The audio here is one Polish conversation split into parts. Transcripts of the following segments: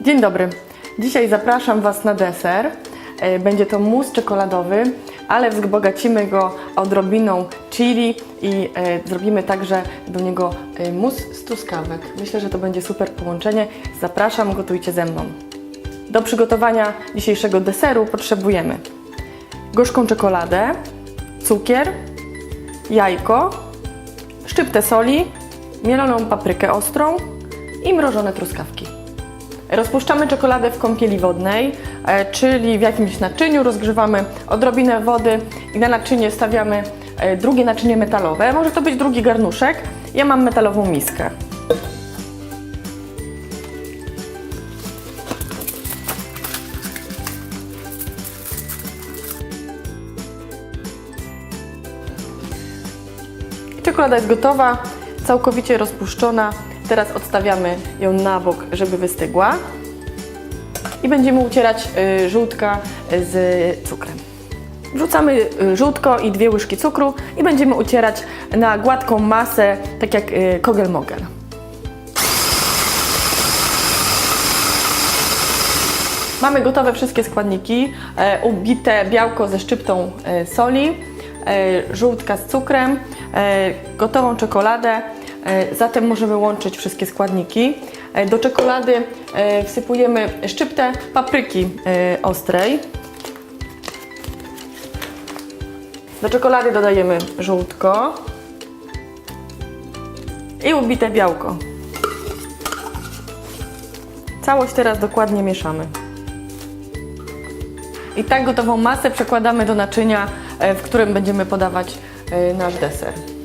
Dzień dobry. Dzisiaj zapraszam Was na deser. E, Będzie to mus czekoladowy, ale wzbogacimy go odrobiną chili i e, zrobimy także do niego e, mus z truskawek. Myślę, że to będzie super połączenie. Zapraszam, gotujcie ze mną. Do przygotowania dzisiejszego deseru potrzebujemy gorzką czekoladę, cukier, jajko, szczyptę soli, mieloną paprykę ostrą i mrożone truskawki. Rozpuszczamy czekoladę w kąpieli wodnej, e, czyli w jakimś naczyniu, rozgrzewamy odrobinę wody i na naczynie stawiamy e, drugie naczynie metalowe. Może to być drugi garnuszek. Ja mam metalową miskę. Czekolada jest gotowa, całkowicie rozpuszczona. Teraz odstawiamy ją na bok, żeby wystygła. I będziemy ucierać y, żółtka z cukrem. Wrzucamy y, żółtko i dwie łyżki cukru i będziemy ucierać na gładką masę, tak jak y, kogel-mogel. Mamy gotowe wszystkie składniki. E, ubite białko ze szczyptą e, soli, e, żółtka z cukrem, gotową czekoladę. E, zatem możemy łączyć wszystkie składniki. E, do czekolady e, wsypujemy szczyptę papryki ostrej. Do czekolady dodajemy żółtko i ubite białko. Całość teraz dokładnie mieszamy. I tak gotową masę przekładamy do naczynia, w którym będziemy podawać nasz deser.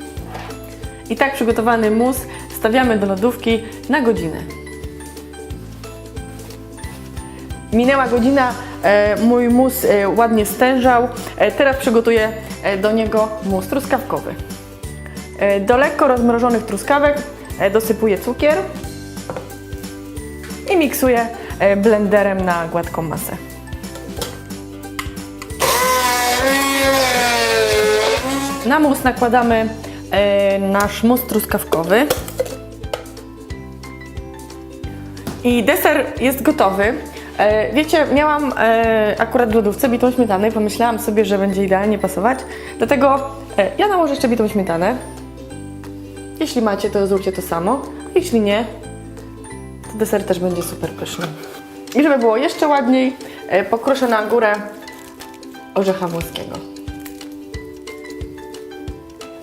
I tak przygotowany mus stawiamy do lodówki na godzinę. Minęła godzina, e, mój mus e, ładnie stężał. E, Teraz przygotuję do niego mus truskawkowy. Do lekko rozmrożonych truskawek dosypuję cukier i miksuję blenderem na gładką masę. Na mus nakładamy nasz mus truskawkowy. I deser jest gotowy. E, wiecie, miałam e, akurat w lodówce bitą śmietanę i pomyślałam sobie, że będzie idealnie pasować. Dlatego e, ja nałożę jeszcze bitą śmietanę. Jeśli macie, to zróbcie to samo. Jeśli nie, to deser też będzie super pyszny. I żeby było jeszcze ładniej, e, pokruszę na górę orzecha włoskiego.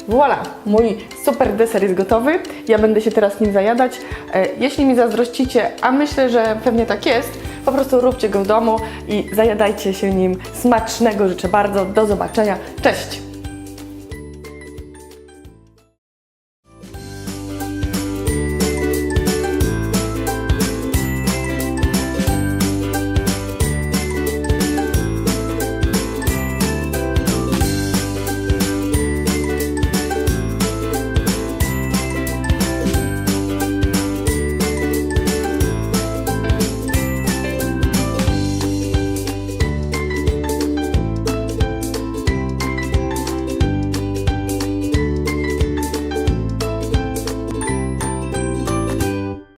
Voila! Mój super deser jest gotowy. Ja będę się teraz nim zajadać. E, Jeśli mi zazdrościcie, a myślę, że pewnie tak jest, po prostu róbcie go w domu i zajadajcie się nim. Smacznego życzę bardzo. Do zobaczenia. Cześć!